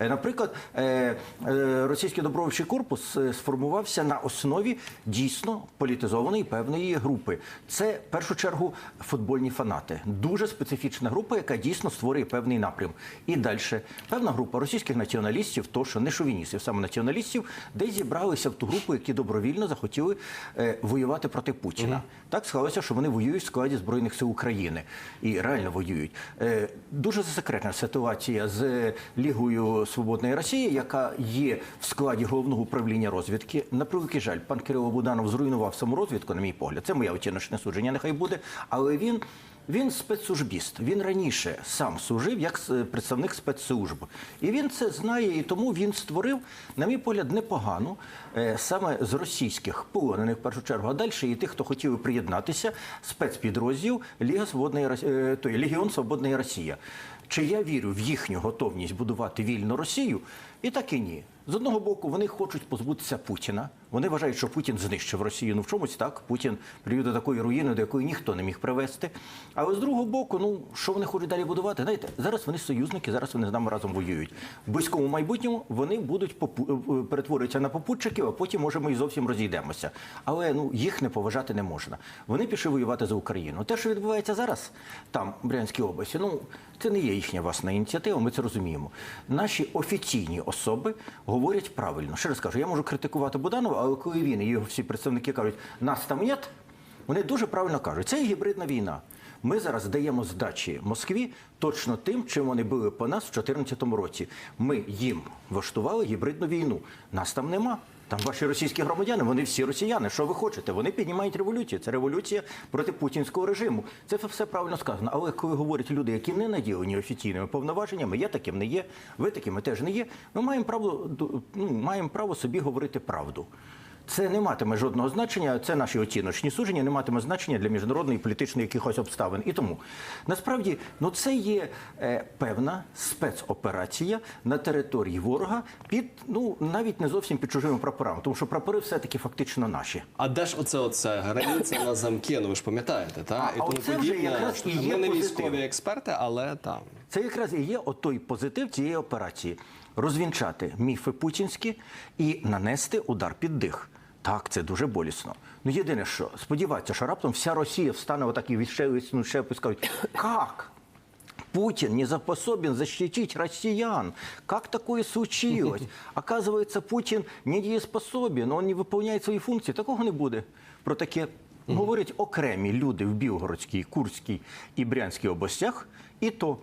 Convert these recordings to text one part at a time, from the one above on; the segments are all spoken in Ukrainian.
Е, Наприклад, е, е, російський добровольчий корпус сформувався на основі дійсно політизованої певної групи. Це в першу чергу футбольні фанати. Дуже специфічна група, яка дійсно створює певний напрям. І далі певна група російських націоналістів, то що не шовіністів, саме націоналістів, де зібралися в ту групу, які добровільно захотіли воювати проти Путіна. Так склалося, що вони воюють в складі збройних сил України і реально воюють. Дуже засекретна ситуація з Лігою Свободної Росії, яка є в складі головного управління розвідки. На превеликий жаль, пан Кирило Буданов зруйнував саморозвідку, на мій погляд. Це моє оціночне судження, нехай буде. Але він. Він спецслужбіст. Він раніше сам служив як представник спецслужб. І він це знає, і тому він створив, на мій погляд, непогану е, саме з російських полонених в першу чергу, а далі і тих, хто хотів приєднатися, спецпідрозділ Ліга Свободної Рос- е, той, Легіон Свободної Росія. Чи я вірю в їхню готовність будувати вільну Росію? І так і ні. З одного боку, вони хочуть позбутися Путіна. Вони вважають, що Путін знищив Росію. Ну в чомусь так. Путін привів до такої руїни, до якої ніхто не міг привести. Але з другого боку, ну що вони хочуть далі будувати? Знаєте, зараз вони союзники, зараз вони з нами разом воюють. В близькому майбутньому вони будуть попу- е, перетворюються на попутчиків, а потім може ми і зовсім розійдемося. Але ну їх не поважати не можна. Вони пішли воювати за Україну. Те, що відбувається зараз, там в Брянській області, ну це не є їхня власна ініціатива. Ми це розуміємо. Наші офіційні особи говорять правильно. Ще раз кажу, я можу критикувати Буданова, але коли він і його всі представники кажуть, нас там нет, вони дуже правильно кажуть, це гібридна війна. Ми зараз даємо здачі Москві точно тим, чим вони били по нас в 2014 році. Ми їм влаштували гібридну війну. Нас там нема. Там ваші російські громадяни, вони всі росіяни. Що ви хочете? Вони піднімають революцію. Це революція проти путінського режиму. Це все правильно сказано. Але коли говорять люди, які не наділені офіційними повноваженнями, я таким не є, ви такими теж не є. Ми маємо право ну, маємо право собі говорити правду. Це не матиме жодного значення. Це наші оціночні судження, не матиме значення для міжнародної політичної якихось обставин. І тому насправді ну це є е, певна спецоперація на території ворога під ну навіть не зовсім під чужими прапорами, тому що прапори все таки фактично наші. А де ж оце оце границя на замки? Ну ви ж пам'ятаєте, та А, і тому оце вже якраз і є Ми не військові експерти, але там. Це якраз і є отой позитив цієї операції: розвінчати міфи путінські і нанести удар під дих. Так, це дуже болісно. Ну єдине, що сподіватися, що раптом вся Росія встане отак і відшевується шепу скажуть, як? Путин не способен защитить россиян. Как такое случилось? Оказывается, Путин недееспособен, он не выполняет свої функції. Такого не буде. Про таке говорять окремі люди в Білгородській, Курській і Брянській областях, і то.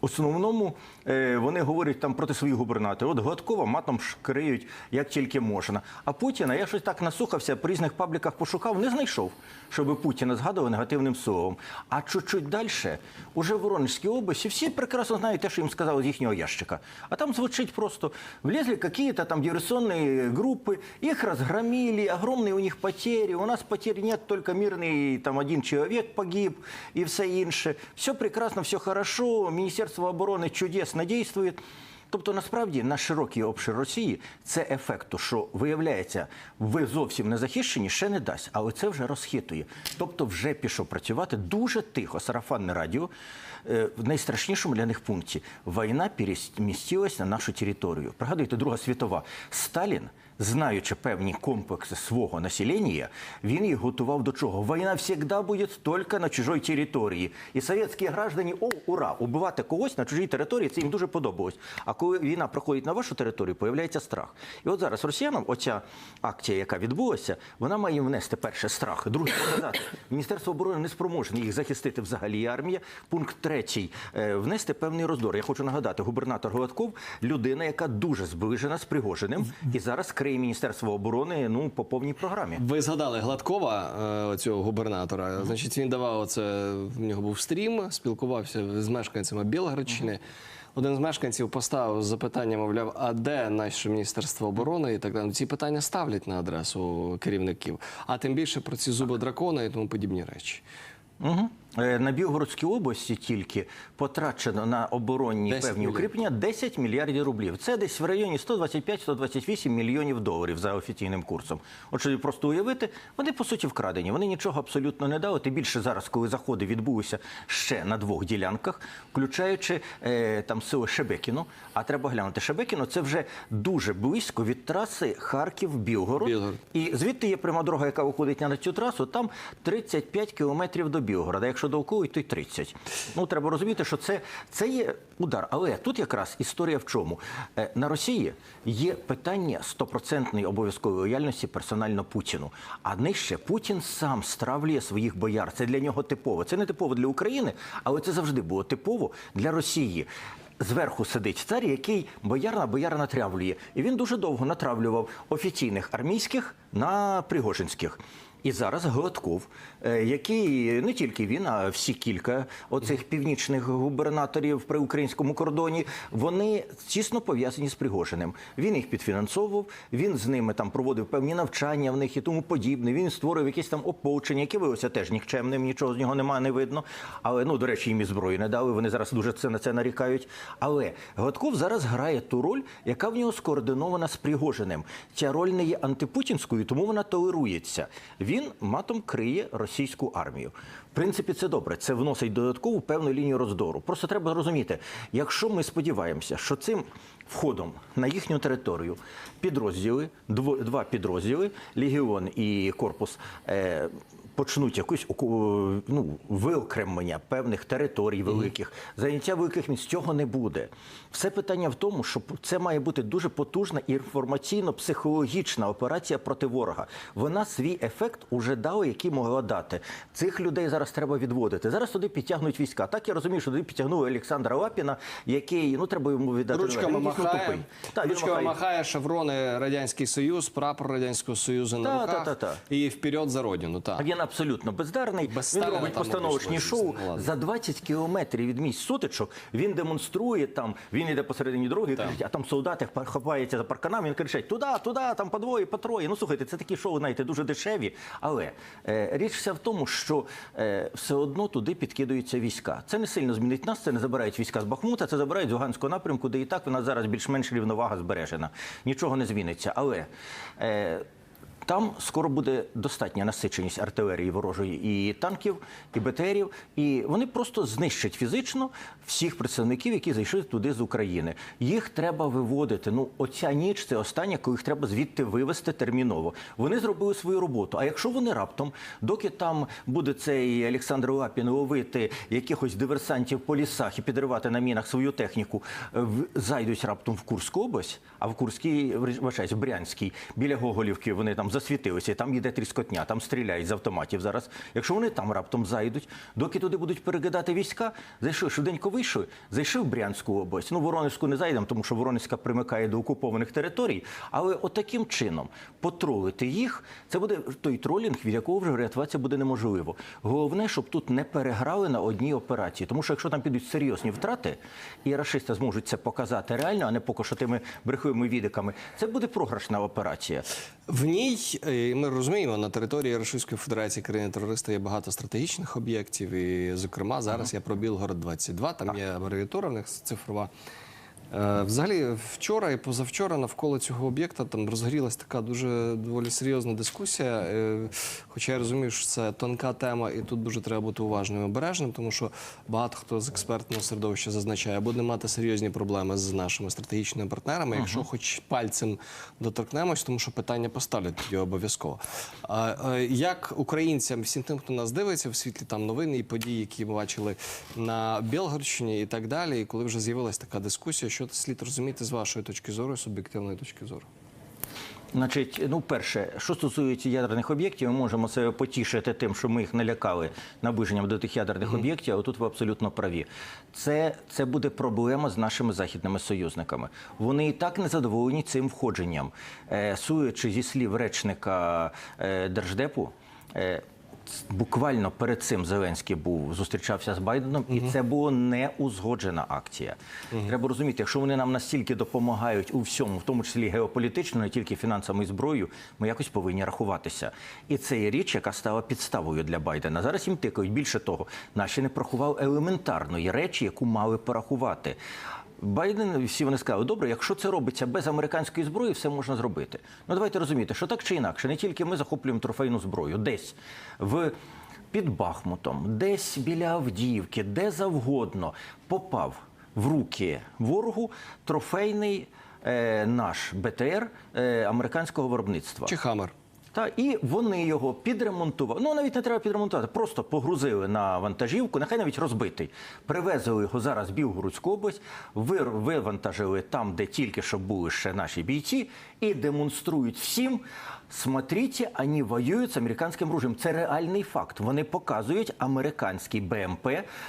Основному е, вони говорять там проти своїх губернаторів. От Гладкова матом шкриють, як тільки можна. А Путіна, я щось так насухався, по різних пабліках пошукав, не знайшов, щоб Путіна згадували негативним словом. А чуть-чуть далі, уже в Воронежській області, всі прекрасно знають те, що їм сказали з їхнього ящика. А там звучить просто, влезли какие-то там диверсионные группы, их разгромили, огромные у них потери, у нас потерь нет, только мирный там один человек погиб и все інше. Все прекрасно, все хорошо, Міністерство оборони чудесно дійствує. Тобто, насправді, на широкий обшир Росії це ефекту, що виявляється, ви зовсім не захищені, ще не дасть, але це вже розхитує. Тобто, вже пішов працювати дуже тихо, сарафанне радіо. Е, В найстрашнішому для них пункті війна перемістилась на нашу територію. Пригадуйте, Друга світова Сталін. Знаючи певні комплекси свого населення, він їх готував до чого? Війна завжди буде тільки на чужій території. І совєтські граждані, о, ура, убивати когось на чужій території, це їм дуже подобалось. А коли війна проходить на вашу територію, появляється страх. І от зараз росіянам оця акція, яка відбулася, вона має внести перше страх. Друге, показати, Міністерство оборони не спроможне їх захистити взагалі армія. Пункт третій е, внести певний роздор. Я хочу нагадати, губернатор Гладков людина, яка дуже зближена з Пригожиним, і зараз криє Міністерство оборони ну по повній програмі. Ви згадали Гладкова, е, цього губернатора. Значить, він давав оце. В нього був стрім, спілкувався з мешканцями Білгородщини. Один з мешканців поставив запитання, мовляв, а де наше міністерство оборони і так далі. Ці питання ставлять на адресу керівників, а тим більше про ці зуби дракона і тому подібні речі. Угу. Е, На Білгородській області тільки потрачено на оборонні певні укріплення 10 мільярдів рублів. Це десь в районі 125-128 мільйонів доларів за офіційним курсом. От щоб просто уявити, вони по суті вкрадені. Вони нічого абсолютно не дали. Тим більше зараз, коли заходи відбулися ще на двох ділянках, включаючи е, там село Шебекіно. А треба глянути, Шебекіно це вже дуже близько від траси Харків-Білгород. Білгород. І звідти є пряма дорога, яка виходить на цю трасу. Там 35 кілометрів до Білгорода. Якщо до Окуї, то й 30. Ну треба розуміти, що це, це є удар. Але тут якраз історія в чому Е, на Росії є питання стопроцентної обов'язкової лояльності персонально Путіну. А нижче Путін сам стравлює своїх бояр. Це для нього типово. Це не типово для України, але це завжди було типово для Росії. Зверху сидить цар, який бояр на бояра натравлює. І він дуже довго натравлював офіційних армійських на пригожинських. І зараз Гладков, е, який не тільки він, а всі кілька оцих північних губернаторів при українському кордоні, вони тісно пов'язані з Пригожиним. Він їх підфінансовував, він з ними там проводив певні навчання в них і тому подібне. Він створив якісь там ополчення, яке виявилося теж нікчемним, нічого з нього немає, не видно. Але ну до речі, їм і зброї не дали. Вони зараз дуже це на це нарікають. Але Гладков зараз грає ту роль, яка в нього скоординована з Пригожиним. Ця роль не є антипутінською, тому вона толерується. Він матом криє російську армію. В принципі, це добре. Це вносить додаткову певну лінію роздору. Просто треба розуміти, якщо ми сподіваємося, що цим входом на їхню територію підрозділи, два підрозділи, легіон і корпус. Е, Почнуть якусь оку- ну, виокремлення певних територій великих, заняття великих місць цього не буде. Все питання в тому, що це має бути дуже потужна інформаційно-психологічна операція проти ворога. Вона свій ефект уже дала, який могла дати. Цих людей зараз треба відводити. Зараз туди підтягнуть війська. Так я розумію, що туди підтягнули Олександра Лапіна, який ну треба йому віддати. Ручками махає, він ручками махає. махає шеврони Радянський Союз, прапор Радянського Союзу на Та, руках та, та, та. і вперед за родину. Так. Абсолютно бездарний. Без він робить постановочні шоу. ну. За 20 кілометрів від місць сутичок він демонструє там. Він йде посередині дороги, і кричить, а там солдати хапаються за парканами. Він кричить туди, туди, там по двоє, по троє. Ну слухайте, це такі шоу, знаєте, дуже дешеві. Але е, річ вся в тому, що е, все одно туди підкидаються війська. Це не сильно змінить нас. Це не забирають війська з Бахмута, це забирають з Луганського напрямку, де і так вона зараз більш-менш рівновага збережена. Нічого не зміниться. Але е, там скоро буде достатня насиченість артилерії ворожої і танків, і БТРів, і вони просто знищать фізично всіх представників, які зайшли туди з України. Їх треба виводити. Ну, оця ніч це остання, коли їх треба звідти вивести терміново. Вони зробили свою роботу. А якщо вони раптом, доки там буде цей Олександр Лапін ловити якихось диверсантів по лісах і підривати на мінах свою техніку, е, зайдуть раптом в Курську область, а в Курській, вибачаюсь, в Брянській, біля Гоголівки, вони там засвітилися, там їде тріскотня, там стріляють з автоматів зараз. Якщо вони там раптом зайдуть, доки туди будуть перекидати війська, зайшли, швиденько вийшли, зайшли в Брянську область. Ну, Воронезьку не зайдемо, тому що Воронезька примикає до окупованих територій. Але отаким чином потролити їх, це буде той тролінг, від якого вже врятуватися буде неможливо. Головне, щоб тут не переграли на одній операції. Тому що якщо там підуть серйозні втрати, і рашисти зможуть це показати реально, а не поки що тими брехливими відиками, це буде програшна операція. В ній е, ми розуміємо, на території Російської Федерації країни терориста є багато стратегічних об'єктів. І, зокрема, зараз я про Білгород 22 там є абревіатура в них цифрова. Е, Взагалі, вчора і позавчора навколо цього об'єкта там розгорілась така дуже доволі серйозна дискусія. Е, Хоча я розумію, що це тонка тема, і тут дуже треба бути уважним і обережним, тому що багато хто з експертного середовища зазначає, буде мати серйозні проблеми з нашими стратегічними партнерами, якщо хоч пальцем доторкнемось, тому що питання поставлять тоді обов'язково. Е, як українцям, всім тим, хто нас дивиться в світлі там новини і події, які ми бачили на Білгородщині і так далі, і коли вже з'явилась така дискусія, що слід розуміти з вашої точки зору, і суб'єктивної точки зору? Значить, ну перше, що стосується ядерних об'єктів, ми можемо себе потішити тим, що ми їх налякали наближенням до тих ядерних об'єктів. А тут ви абсолютно праві. Це, це буде проблема з нашими західними союзниками. Вони і так не задоволені цим входженням. Е, суючи зі слів речника е, держдепу. Е, Буквально перед цим Зеленський був зустрічався з Байденом, і це була не узгоджена акція. Треба розуміти, якщо вони нам настільки допомагають у всьому, в тому числі геополітично, не тільки фінансами і зброєю, ми якось повинні рахуватися. І це є річ, яка стала підставою для Байдена. Зараз їм тикають. Більше того, наші не порахували елементарної речі, яку мали порахувати. Байден, всі вони сказали, добре, якщо це робиться без американської зброї, все можна зробити. Ну давайте розуміти, що так чи інакше, не тільки ми захоплюємо трофейну зброю, десь в під Бахмутом, десь біля Авдіївки, де завгодно попав в руки ворогу трофейний е, наш БТР е, американського виробництва. Чи Хамер? Та і вони його підремонтували. Ну навіть не треба підремонтувати, просто погрузили на вантажівку, нехай навіть розбитий. Привезли його зараз в Білгородську область, вивантажили там, де тільки що були ще наші бійці, і демонструють всім. Смотрите, вони воюють з американським оружием. Це реальний факт. Вони показують американський БМП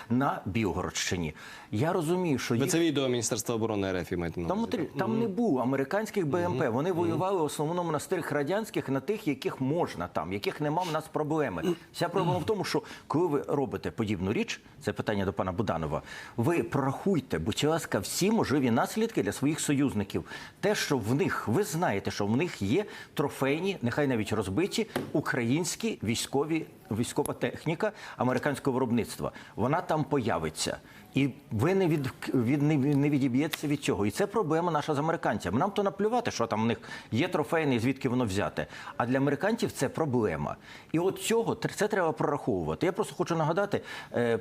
на Білгородщині. Я розумію, що їх це відео Міністерства оборони РФ на там, там не було американських БМП. Вони воювали в основному на старих радянських, на тих, яких можна там, яких нема в нас проблеми. Вся проблема в тому, що коли ви робите подібну річ, це питання до пана Буданова. Ви прорахуйте, будь ласка, всі можливі наслідки для своїх союзників. Те, що в них, ви знаєте, що в них є трофейні, нехай навіть розбиті українські військові військова техніка американського виробництва. Вона там появиться. І ви не від, від не, не відіб'єтеся від цього. І це проблема наша з американцями. Нам то наплювати, що там в них є трофейне, і звідки воно взяте. А для американців це проблема. І от цього це треба прораховувати. Я просто хочу нагадати. Е,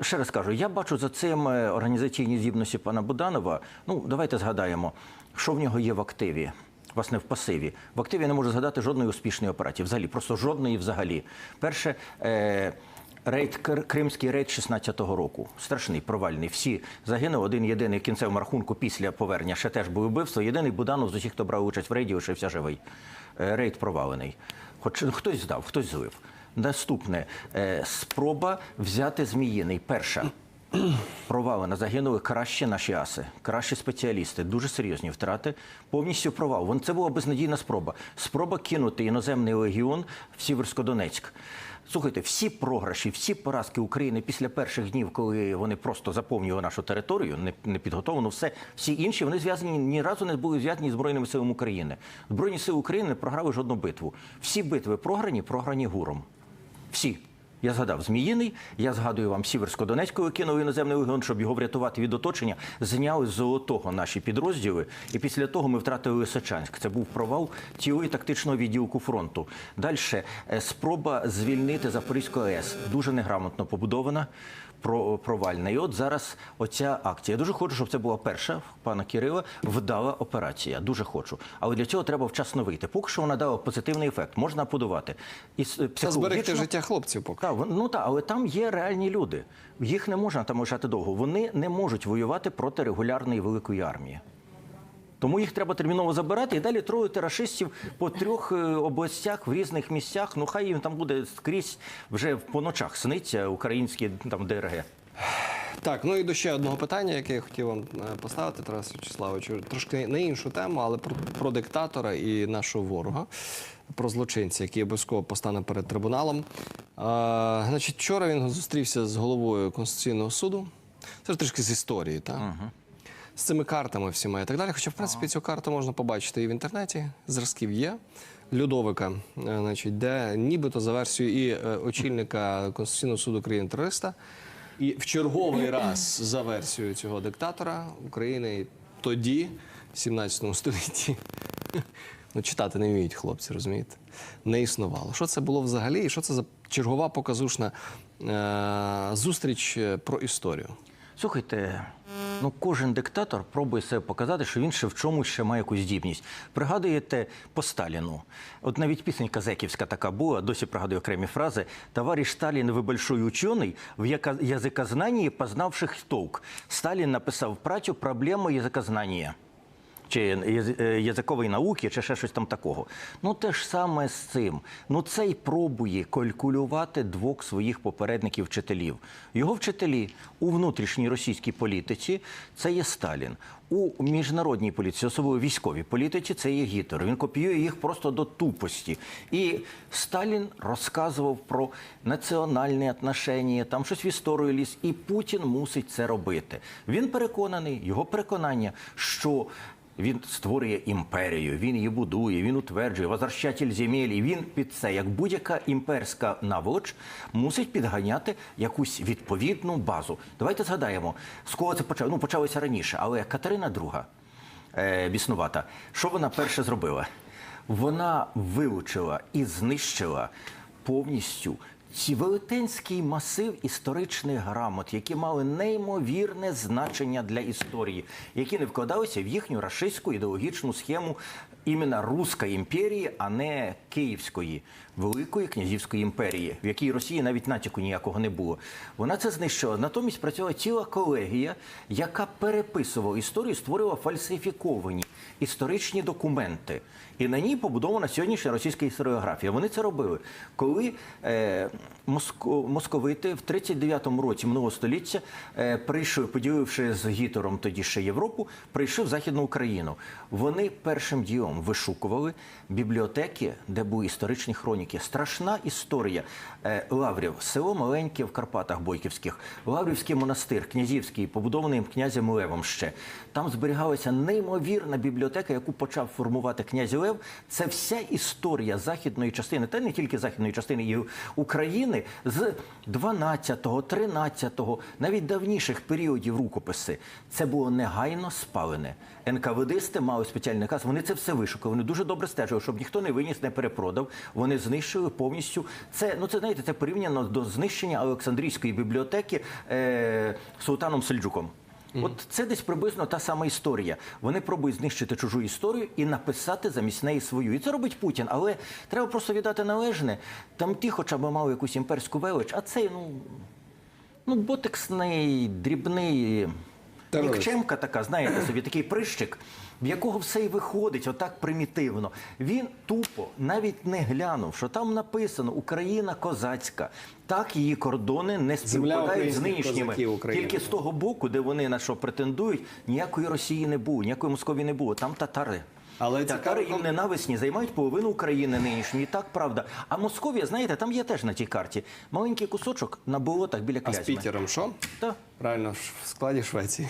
Ще раз кажу, я бачу за цим е, організаційні здібності пана Буданова. Ну, давайте згадаємо, що в нього є в активі. Власне, в пасиві. В активі я не можу згадати жодної успішної операції. Взагалі, просто жодної взагалі. Перше, е, рейд, Кримський рейд 16-го року. Страшний, провальний. Всі загинули. Один єдиний в кінцевому рахунку після повернення ще теж був вбивство. Єдиний Буданов з усіх, хто брав участь в рейді, лишився живий. Е, рейд провалений. Хоч ну, хтось здав, хтось злив. Наступне е, спроба взяти Зміїний. Перша. Провалена, загинули кращі наші аси, кращі спеціалісти, дуже серйозні втрати. Повністю провал. Вон це була безнадійна спроба. Спроба кинути іноземний легіон в Сіверсько-Донецьк. Слухайте, всі програші, всі поразки України після перших днів, коли вони просто заповнювали нашу територію, не, не підготовлено, все всі інші вони зв'язані ні разу не були зв'язані з збройними силами України. Збройні сили України програли жодну битву. Всі битви програні, програні гуром. Всі. Я згадав Зміїний, я згадую вам Сіверсько-Донецького кинув іноземний легіон, щоб його врятувати від оточення, зняли з золотого наші підрозділи. І після того ми втратили Лисичанськ. Це був провал цілої тактичного відділку фронту. Далі спроба звільнити Запорізьку АЕС. Дуже неграмотно побудована. Про провальна. І от зараз оця акція. Я дуже хочу, щоб це була перша пана Кирила вдала операція. Дуже хочу. Але для цього треба вчасно вийти. Поки що вона дала позитивний ефект. Можна подувати. І с- зберегти життя хлопців поки. так, ну так, але там є реальні люди. Їх не можна там лишати довго. Вони не можуть воювати проти регулярної великої армії. Тому їх треба терміново забирати і далі троїти рашистів по трьох е, областях в різних місцях. Ну хай їм там буде скрізь вже по ночах сниться українські там ДРГ. Так, ну і до ще одного питання, яке я хотів вам е, поставити, Тарас Вячеславовичу. Трошки на іншу тему, але про, про диктатора і нашого ворога, про злочинця, який обов'язково постане перед трибуналом. А, значить, вчора він зустрівся з головою Конституційного суду. Це ж трішки з історії, так? З цими картами всіма і так далі. Хоча, в принципі, цю карту можна побачити і в інтернеті. Зразків є. Людовика, е, значить, де нібито за версією і е, очільника Конституційного суду країни терориста, і в черговий раз за версією цього диктатора України тоді, в 17 столітті, ну читати не вміють хлопці, розумієте? Не існувало. Що це було взагалі? І що це за чергова показушна е- зустріч е, про історію? Слухайте, ну кожен диктатор пробує себе показати, що він ще в чомусь ще має якусь здібність. Пригадуєте по Сталіну? От навіть пісенька Зеківська така була, досі пригадую окремі фрази. Товариш Сталін, ви большой учений, в язикознанні познавших толк. Сталін написав працю «Проблема язикознання». Чи е, язикової науки, чи ще щось там такого. Ну те ж саме з цим. Ну цей пробує калькулювати двох своїх попередників вчителів. Його вчителі у внутрішній російській політиці це є Сталін. У міжнародній політиці, особливо військовій політиці, це є Гітлер. Він копіює їх просто до тупості. І Сталін розказував про національні отношення, там щось в історію ліз, і Путін мусить це робити. Він переконаний, його переконання, що він створює імперію, він її будує, він утверджує возвращатель земель, і він під це, як будь-яка імперська наволоч, мусить підганяти якусь відповідну базу. Давайте згадаємо, з кого це почало. Ну, почалося раніше, але Катерина II, е, біснувата, що вона перше зробила? Вона вилучила і знищила повністю ці велетенський масив історичних грамот, які мали неймовірне значення для історії, які не вкладалися в їхню рашистську ідеологічну схему іменно Руської імперії, а не Київської великої князівської імперії, в якій Росії навіть натяку ніякого не було. Вона це знищила. Натомість працювала ціла колегія, яка переписувала історію, створювала фальсифіковані історичні документи. І на ній побудована сьогоднішня російська історіографія. Вони це робили. Коли е, моско, московити в 39-му році минулого століття е, прийшли, поділивши з Гітлером тоді ще Європу, прийшли в Західну Україну. Вони першим ділом вишукували бібліотеки, де були історичні хроніки. Страшна історія. Е, Лаврів, село маленьке в Карпатах Бойківських, Лаврівський монастир, князівський, побудований князем Левом ще. Там зберігалася неймовірна бібліотека, яку почав формувати князь Лев. Це вся історія західної частини, та не тільки західної частини і України з 12-го, 13-го, навіть давніших періодів рукописи. Це було негайно спалене. НКВДисти мали спеціальний наказ. Вони це все вишукали. Вони дуже добре стежили, щоб ніхто не виніс, не перепродав. Вони знищили повністю. Це ну це знаєте, це порівняно до знищення Олександрійської бібліотеки е, султаном Сельджуком. От це десь приблизно та сама історія. Вони пробують знищити чужу історію і написати замість неї свою. І це робить Путін. Але треба просто віддати належне. Там ті, хоча б мали якусь імперську велич, а цей, ну, ну ботексний, дрібний. Нікчемка така, знаєте собі, такий прищик, в якого все й виходить отак примітивно. Він тупо навіть не глянув, що там написано Україна козацька. Так її кордони не співпадають з нинішніми. Тільки з того боку, де вони на що претендують, ніякої Росії не було, ніякої Московії не було. Там татари. Але татари цікаво- їм ненависні, займають половину України нинішньої. Так правда. А Московія, знаєте, там є теж на тій карті маленький кусочок на болотах біля А з Клязьми. Пітером що? Та. Правильно, в складі Швеції.